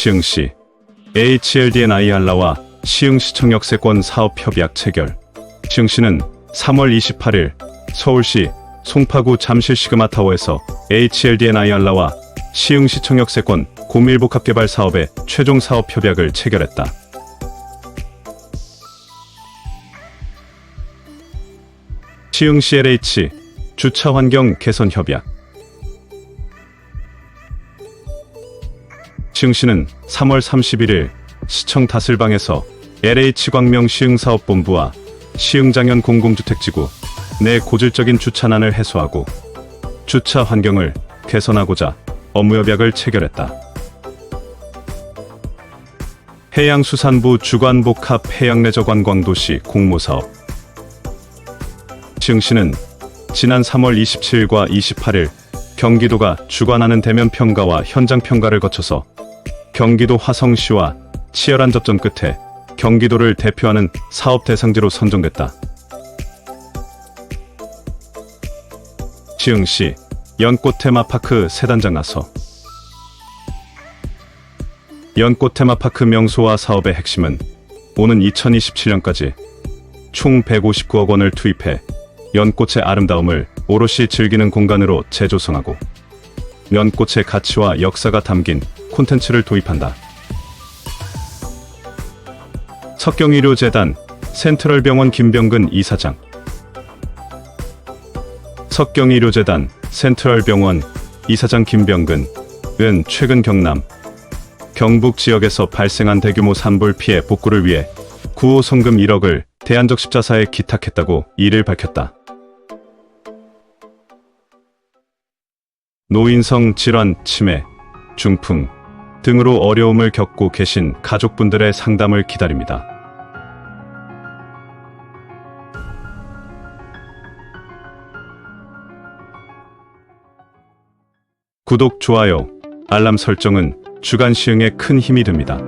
시흥시 HLDN 이알라와 시흥시 청 역세권 사업 협약 체결. 시흥시는 3월 28일 서울시 송파구 잠실 시그마타워에서 HLDN 이알라와 시흥시 청 역세권 고밀복합개발 사업의 최종 사업 협약을 체결했다. 시흥시 LH 주차 환경 개선 협약 시흥시는 3월 31일 시청 다슬방에서 LH광명 시흥사업본부와 시흥장현 공공주택지구 내 고질적인 주차난을 해소하고 주차 환경을 개선하고자 업무협약을 체결했다. 해양수산부 주관복합 해양레저관광도시 공모사업 시흥시는 지난 3월 27일과 28일 경기도가 주관하는 대면 평가와 현장 평가를 거쳐서 경기도 화성시와 치열한 접전 끝에 경기도를 대표하는 사업 대상지로 선정됐다. 시흥시 연꽃 테마파크 세단장 나서 연꽃 테마파크 명소화 사업의 핵심은 오는 2027년까지 총 159억 원을 투입해 연꽃의 아름다움을 오롯이 즐기는 공간으로 재조성하고 연꽃의 가치와 역사가 담긴 콘텐츠를 도입한다. 석경의료재단 센트럴병원 김병근 이사장 석경의료재단 센트럴병원 이사장 김병근은 최근 경남 경북 지역에서 발생한 대규모 산불 피해 복구를 위해 구호 송금 1억을 대한적 십자사에 기탁했다고 이를 밝혔다. 노인성 질환, 치매, 중풍 등으로 어려움을 겪고 계신 가족분들의 상담을 기다립니다. 구독, 좋아요, 알람 설정은 주간 시흥에 큰 힘이 됩니다.